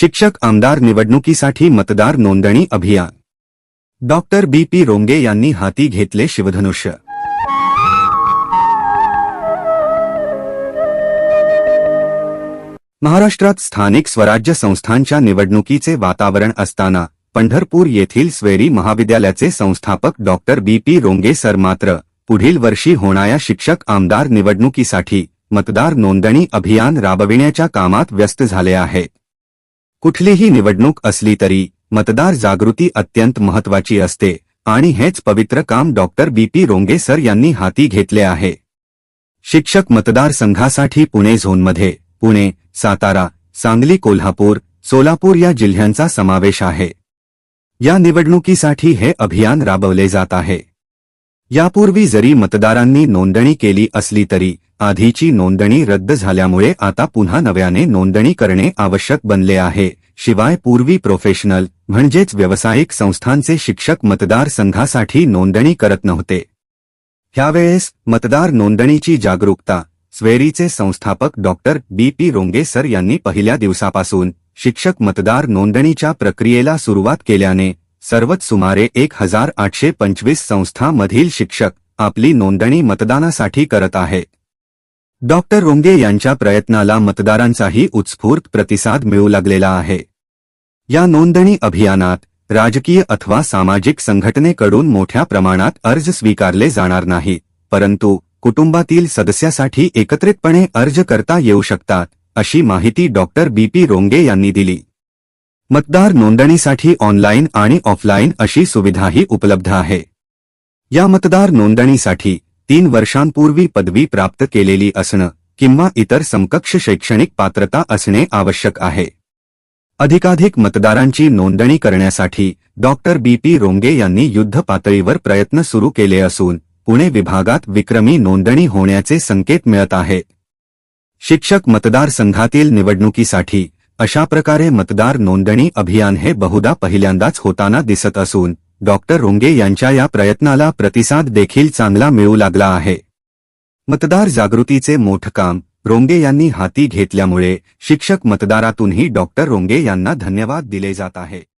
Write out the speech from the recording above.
शिक्षक आमदार निवडणुकीसाठी मतदार नोंदणी अभियान. Doctor B. पी. रोंगे यांनी हाती घेतले शिवधनुष्य. महाराष्ट्रात स्थानिक स्वराज्य संस्थांच्या निवडणुकीचे वातावरण असताना पंढरपूर येथील स्वेरी महाविद्यालयाचे संस्थापक doctor B. P. Ronge sir मात्र पुढील वर्षी होणाऱ्या शिक्षक आमदार निवडणुकीसाठी मतदार नोंदणी अभियान राबविण्याच्या कामात व्यस्त झाले आहेत. कुठलीही निवडणूक असली तरी मतदार जागृती अत्यंत महत्वाची असते आणि हेच पवित्र काम doctor B. P. Ronge sir यांनी हाती घेतले आहे. शिक्षक मतदारसंघासाठी पुणे झोनमध्ये, पुणे, सातारा, सांगली, कोल्हापूर, सोलापूर या जिल्ह्यांचा समावेश आहे. या निवडणुकीसाठी हे अभियान राबवले जात आहे. यापूर्वी जरी मतदारांनी नोंदणी केली असली तरी आधीची नोंदणी रद्द झाल्यामुळे आता पुन्हा नव्याने नोंदणी करणे आवश्यक बनले आहे. शिवाय पूर्वी प्रोफेशनल म्हणजेच व्यावसायिक संस्थांचे शिक्षक मतदार संघासाठी नोंदणी करत नव्हते. ह्यावेळेस मतदार नोंदणीची जागरूकता स्वेरीचे संस्थापक doctor B. P. Ronge sir यांनी पहिल्या दिवसापासून शिक्षक मतदार नोंदणीच्या प्रक्रियेला सुरुवात केल्याने सर्वच सुमारे एक हजार आठशे पंचवीस संस्थांमधील शिक्षक आपली नोंदणी मतदानासाठी करत आहे. डॉक्टर रोंगे यांच्या प्रयत्नाला मतदारांचाही उत्स्फूर्त प्रतिसाद मिळू लागलेला आहे. या नोंदणी अभियानात राजकीय अथवा सामाजिक संघटनेकडून मोठ्या प्रमाणात अर्ज स्वीकारले जाणार नाही परंतु कुटुंबातील सदस्यासाठी एकत्रितपणे अर्ज करता येऊ शकतात अशी माहिती डॉक्टर बी पी रोंगे यांनी दिली. मतदार नोंदणीसाठी ऑनलाईन आणि ऑफलाईन अशी सुविधाही उपलब्ध आहे. या मतदार नोंदणीसाठी तीन वर्षांपूर्वी पदवी प्राप्त केलेली असणं किंवा इतर समकक्ष शैक्षणिक पात्रता असणे आवश्यक आहे. अधिकाधिक मतदारांची नोंदणी करण्यासाठी डॉक्टर बी. पी. रोंगे यांनी युद्ध पातळीवर प्रयत्न सुरू केले असून पुणे विभागात विक्रमी नोंदणी होण्याचे संकेत मिळत आहेत शिक्षक मतदारसंघातील निवडणुकीसाठी अशा प्रकारे मतदार नोंदणी अभियान हे बहुधा पहिल्यांदाच होताना दिसत असून डॉक्टर रोंगे यांच्या या प्रयत्नाला प्रतिसाद देखील चांगला मिळू लागला आहे. मतदार जागृतीचे मोठं काम रोंगे यांनी हाती घेतल्यामुळे शिक्षक मतदारातूनही डॉक्टर रोंगे यांना धन्यवाद दिले जात आहे.